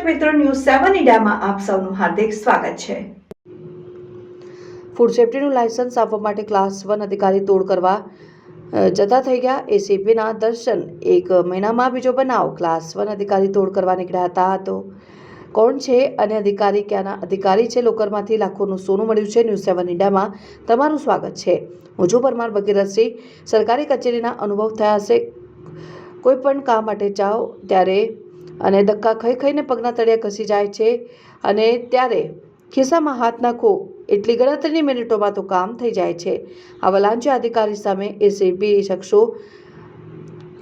મિત્રો ન્યૂઝ સેવન ઇન્ડિયામાં આપ સૌનું હાર્દિક સ્વાગત છે. ફૂડ સેફ્ટીનું લાયસન્સ આપવા માટે ક્લાસ વન અધિકારી તોડ કરવા જતા થઈ ગયા. એસીપીના દર્શન એક મહિનામાં બીજો બનાવ. ક્લાસ વન અધિકારી તોડ કરવા નીકળ્યા હતા તો કોણ છે અને અધિકારી ક્યાંના? અધિકારી છે લોકરમાંથી. લાખોનું સોનું મળ્યું છે. ન્યૂઝ સેવન ઇન્ડિયામાં તમારું સ્વાગત છે. હું જો પરમાર ભગીરથસિંહ સરકારી કચેરીના અનુભવ થયા હશે. કોઈ પણ કામ માટે જાઓ ત્યારે અને ધક્કા ખાઈ ખાઈને પગના તળિયા ઘસી જાય છે. અને ત્યારે ખિસ્સામાં હાથ નાખો એટલી ગણતરીની મિનિટોમાં તો કામ થઈ જાય છે. આવા લાંચા અધિકારી સામે એસીબી શખ્સો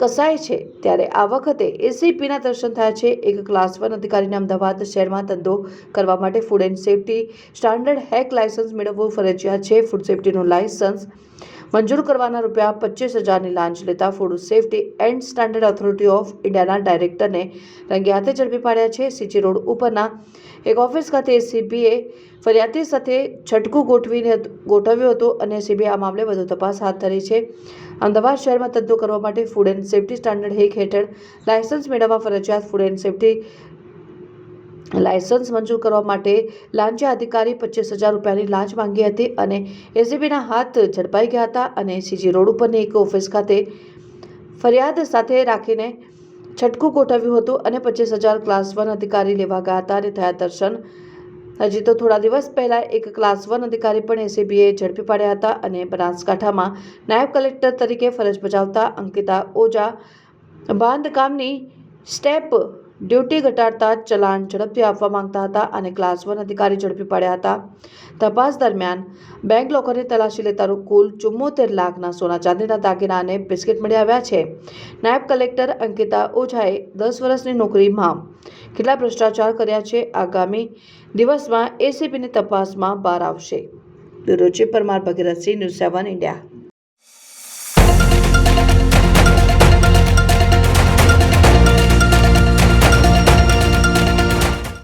કસાય છે. ત્યારે આ વખતે એસીપીના દર્શન થયા છે. એક ક્લાસ વન અધિકારીને અમદાવાદ શહેરમાં ધંધો કરવા માટે food and safety standard hack licence મેળવવું ફરજિયાત છે. ફૂડ સેફ્ટીનું લાયસન્સ મંજૂર કરવાના રૂપિયા પચીસ હજારની લાંચ લેતા food safety and standard authority of ઇન્ડિયાના ડાયરેક્ટરને રંગે હાથે ઝડપી પાડ્યા છે. સીજી રોડ ઉપરના એક ઓફિસ ખાતે એસીબીએ ફરિયાદી સાથે છટકું ગોઠવીને ગોઠવ્યું હતું અને સીબીઆઈ આ મામલે વધુ તપાસ હાથ ધરી છે. અમદાવાદ શહેરમાં ધંધો કરવા માટે food and safety standard hack હેઠળ લાયસન્સ મેળવવા ફરજિયાત ફૂડ એન્ડ સેફ્ટી લાયસન્સ મંજૂર કરવા માટે લાંચા અધિકારી પચીસ હજાર રૂપિયાની લાંચ માંગી હતી અને એસીબીના હાથ ઝડપાઈ ગયા હતા અને સીજી રોડ ઉપરની એક ઓફિસ ખાતે ફરિયાદ સાથે રાખીને છટકું ગોઠવ્યું હતું અને પચીસ હજાર ક્લાસ વન અધિકારી લેવા ગયા હતા અને થયા દર્શન. હજી તો થોડા દિવસ પહેલાં એક ક્લાસ વન અધિકારી પણ એસીબીએ ઝડપી પાડ્યા હતા અને બનાસકાંઠામાં નાયબ કલેક્ટર તરીકે ફરજ બજાવતા અંકિતા ઓઝા બાંધકામની સ્ટેપ ડ્યુટી ઘટાડતા ચલાણ ઝડપથી આપવા માંગતા હતા અને ક્લાસ વન અધિકારી ઝડપી પડ્યા હતા. તપાસ દરમિયાન બેંક લોકરની તલાશી લેતા કુલ ચુમ્મોતેર લાખના સોના ચાંદીના દાગીના અને બિસ્કિટ મળી આવ્યા છે. નાયબ કલેક્ટર અંકિતા ઓઝાએ દસ વર્ષની નોકરીમાં કેટલા ભ્રષ્ટાચાર કર્યા છે આગામી દિવસમાં એસીબીની તપાસમાં બહાર આવશે. Bureau chief Parmar Bhagirathsinh, news seven India.